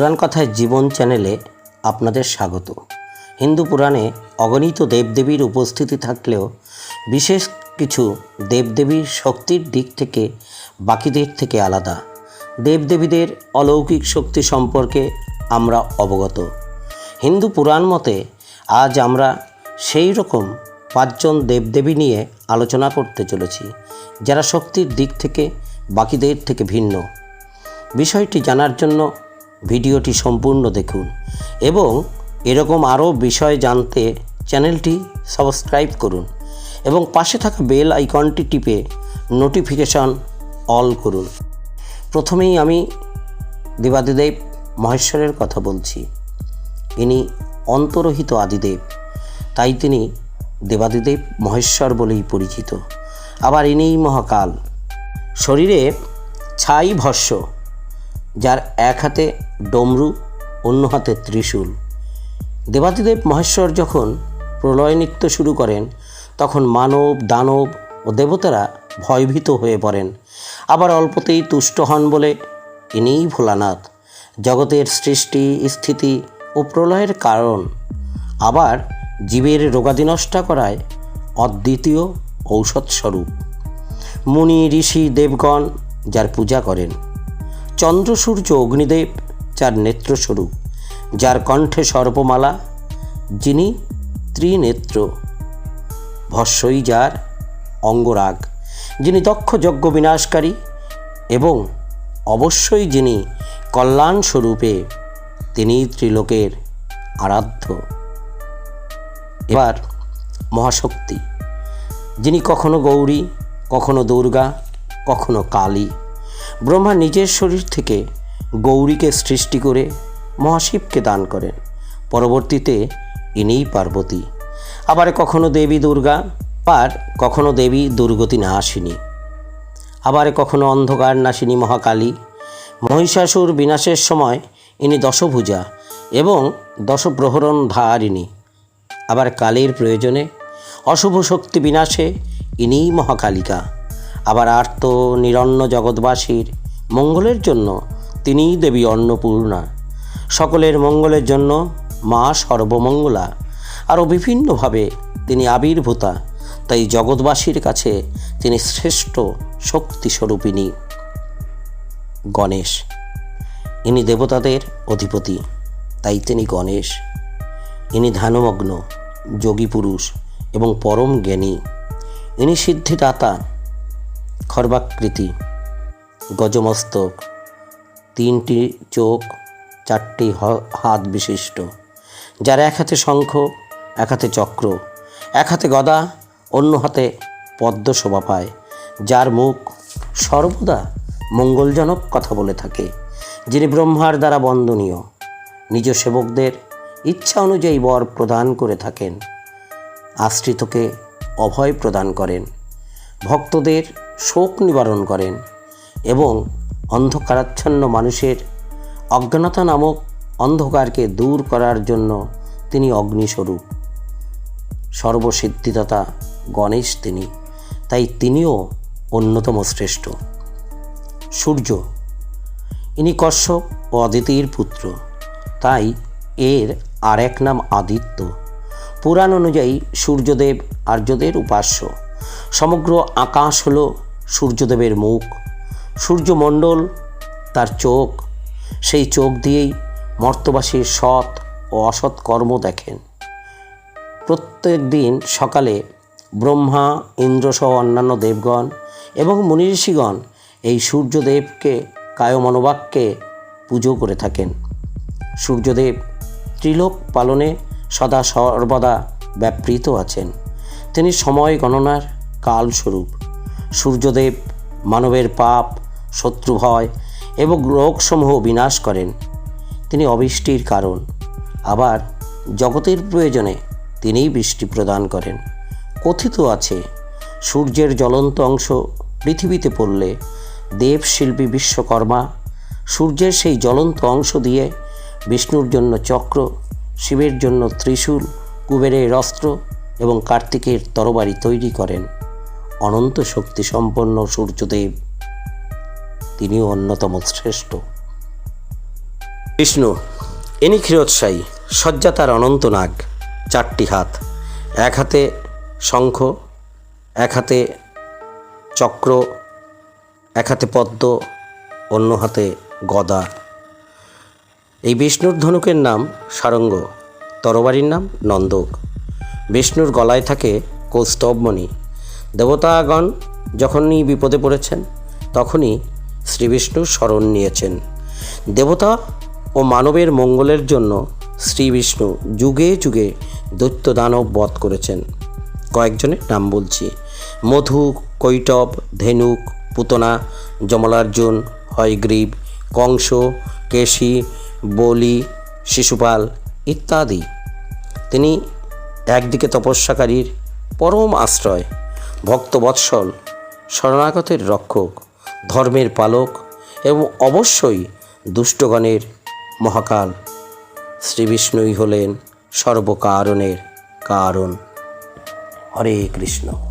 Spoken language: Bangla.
পুরাণ কথায় জীবন চ্যানেলে আপনাদের স্বাগত। হিন্দু পুরাণে অগণিত দেবদেবীর উপস্থিতি থাকলেও বিশেষ কিছু দেবদেবীর শক্তির দিক থেকে, বাকিদের থেকে আলাদা। দেবদেবীদের অলৌকিক শক্তি সম্পর্কে আমরা অবগত। হিন্দু পুরাণ মতে আজ আমরা সেই রকম পাঁচজন দেবদেবী নিয়ে আলোচনা করতে চলেছি, যারা শক্তির দিক থেকে, বাকিদের থেকে ভিন্ন। বিষয়টি জানার জন্য ভিডিওটি সম্পূর্ণ দেখুন এবং এরকম আরও বিষয় জানতে চ্যানেলটি সাবস্ক্রাইব করুন এবং পাশে থাকা বেল আইকনটি টিপে নোটিফিকেশন অল করুন। প্রথমেই আমি দেবাদিদেব মহেশ্বরের কথা বলছি। ইনি অন্তরহিত আদিদেব, তাই তিনি দেবাদিদেব মহেশ্বর বলেই পরিচিত। আবার ইনিই মহাকাল। শরীরে ছাই ভস্য। যার এক হাতে ডমরু, অন্য হাতে ত্রিশূল। দেবাদিদেব মহেশ্বর যখন প্রলয় নৃত্য শুরু করেন, তখন মানব, দানব ও দেবতারা ভয়ভীত হয়ে পড়েন। আবার অল্পতেই তুষ্ট হন বলে ইনিই ভোলানাথ। জগতের সৃষ্টি, স্থিতি ও প্রলয়ের কারণ। আবার জীবের রোগাদি নষ্ট করায় অদ্বিতীয় ঔষধস্বরূপ। মুনি, ঋষি, দেবগণ যার পূজা করেন। চন্দ্র সূর্য অগ্নিদেব, যার নেত্রস্বরূপ, যার কণ্ঠে সর্পমালা, যিনি ত্রিনেত্র ভস্যই যার অঙ্গরাগ, যিনি দক্ষ যজ্ঞ বিনাশকারী এবং অবশ্যই যিনি কল্যাণ স্বরূপে তিনি ত্রিলোকের আরাধ্য। এবার মহাশক্তি, যিনি কখনো গৌরী, কখনো দুর্গা, কখনো কালী ব্রহ্মা নিজের শরীর থেকে গৌরীকে সৃষ্টি করে মহাশিবকে দান করেন। পরবর্তীতে ইনিই পার্বতী। আবার কখনো দেবী দুর্গা আর কখনো দেবী দুর্গতি না নাশিনী। আবার কখনো অন্ধকার নাশিনী মহাকালী। মহিষাসুর বিনাশের সময় ইনি দশভুজা এবং দশপ্রহরণ ধারিণী। আবার কালীর প্রয়োজনে অশুভ শক্তি বিনাশে ইনিই মহাকালিকা। আবার আর্ত নিরন্ন জগৎবাসীর মঙ্গলের জন্য তিনিই দেবী অন্নপূর্ণা। সকলের মঙ্গলের জন্য মা সর্বমঙ্গলা। আরও বিভিন্নভাবে তিনি আবির্ভূতা। তাই জগৎবাসীর কাছে তিনি শ্রেষ্ঠ শক্তিস্বরূপিণী। গণেশ। ইনি দেবতাদের অধিপতি। তাই তিনি গণেশ। ইনি ধ্যানমগ্ন যোগী পুরুষ এবং পরম জ্ঞানী। ইনি সিদ্ধিদাতা খর্বাকৃতি, গজমস্তক, তিনটি চোখ, চারটি হাত বিশিষ্ট, যার এক হাতে শঙ্খ, এক হাতে চক্র, এক হাতে গদা, অন্য হাতে পদ্ম শোভা পায়, যার মুখ সর্বদা মঙ্গলজনক কথা বলে থাকে, যিনি ব্রহ্মার দ্বারা বন্দনীয়, নিজ সেবকদের ইচ্ছা অনুযায়ী বর প্রদান করে থাকেন, আশ্রিতকে অভয় প্রদান করেন, ভক্তদের শোক নিবারণ করেন এবং অন্ধকারাচ্ছন্ন মানুষের অজ্ঞানতা নামক অন্ধকারকে দূর করার জন্য তিনি অগ্নিস্বরূপ। সর্বসিদ্ধিদাতা গণেশ তিনি, তাই তিনিও অন্যতম শ্রেষ্ঠ। সূর্য, ইনি কশ্যপ ও অদিতির পুত্র, তাই এর আর এক নাম আদিত্য। পুরাণ অনুযায়ী সূর্যদেব আর্যদের উপাস্য। সমগ্র আকাশ হল সূর্যদেবের মুখ, সূর্যমণ্ডল তার চোখ। সেই চোখ দিয়েই মর্তবাসীর সৎ ও অসৎ কর্ম দেখেন। প্রত্যেক দিন সকালে ব্রহ্মা, ইন্দ্রসহ অন্যান্য দেবগণ এবং মুনি ঋষিগণ এই সূর্যদেবকে কায়মনোবাক্যে পুজো করে থাকেন। সূর্যদেব ত্রিলোক পালনে সদা সর্বদা ব্যাপৃত আছেন। তিনি সময় গণনার কালস্বরূপ। সূর্যদেব, মানবের পাপ শত্রুভয় এবং রোগসমূহ বিনাশ করেন। তিনি অবৃষ্টির কারণ। আবার জগতের প্রয়োজনে তিনিই বৃষ্টি প্রদান করেন। কথিত আছে, সূর্যের জ্বলন্ত অংশ পৃথিবীতে পড়লে দেবশিল্পী বিশ্বকর্মা সূর্যের সেই জ্বলন্ত অংশ দিয়ে বিষ্ণুর জন্য চক্র, শিবের জন্য ত্রিশূল, কুবেরের অস্ত্র এবং কার্তিকের তরবারি তৈরি করেন। অনন্ত শক্তি সম্পন্ন সূর্যদেব। তিনিও অন্যতম শ্রেষ্ঠ। বিষ্ণু, ইনি ক্ষীরোৎসায়ী শয্যা তার অনন্ত নাগ, চারটি হাত, এক হাতে শঙ্খ, এক হাতে চক্র, এক হাতে পদ্ম, অন্য হাতে গদা। এই বিষ্ণুর ধনুকের নাম সারঙ্গ, তরবারির নাম নন্দক। বিষ্ণুর গলায় থাকে কৌস্তবমণি। দেবতাগণ যখনই বিপদে পড়েছেন, তখনই শ্রী বিষ্ণুর শরণ নিয়েছেন। দেবতা ও মানবের মঙ্গলের জন্য শ্রী বিষ্ণু যুগে যুগে দৈত্য দানব বধ করেছেন। কয়েকজনের নাম বলছি। মধু কৈটব, ধেনুক, পুতনা, যমলার্জুন, হয়গ্রীব, কংস, কেশী, বলি, শিশুপাল ইত্যাদি। তিনি একদিকে তপস্যাকারীর পরম আশ্রয় ভক্তবৎসল, শরণাগতের রক্ষক, ধর্মের পালক এবং অবশ্যই দুষ্টগণের মহাকাল। শ্রীবিষ্ণুই হলেন সর্বকারণের কারণ। হরে কৃষ্ণ।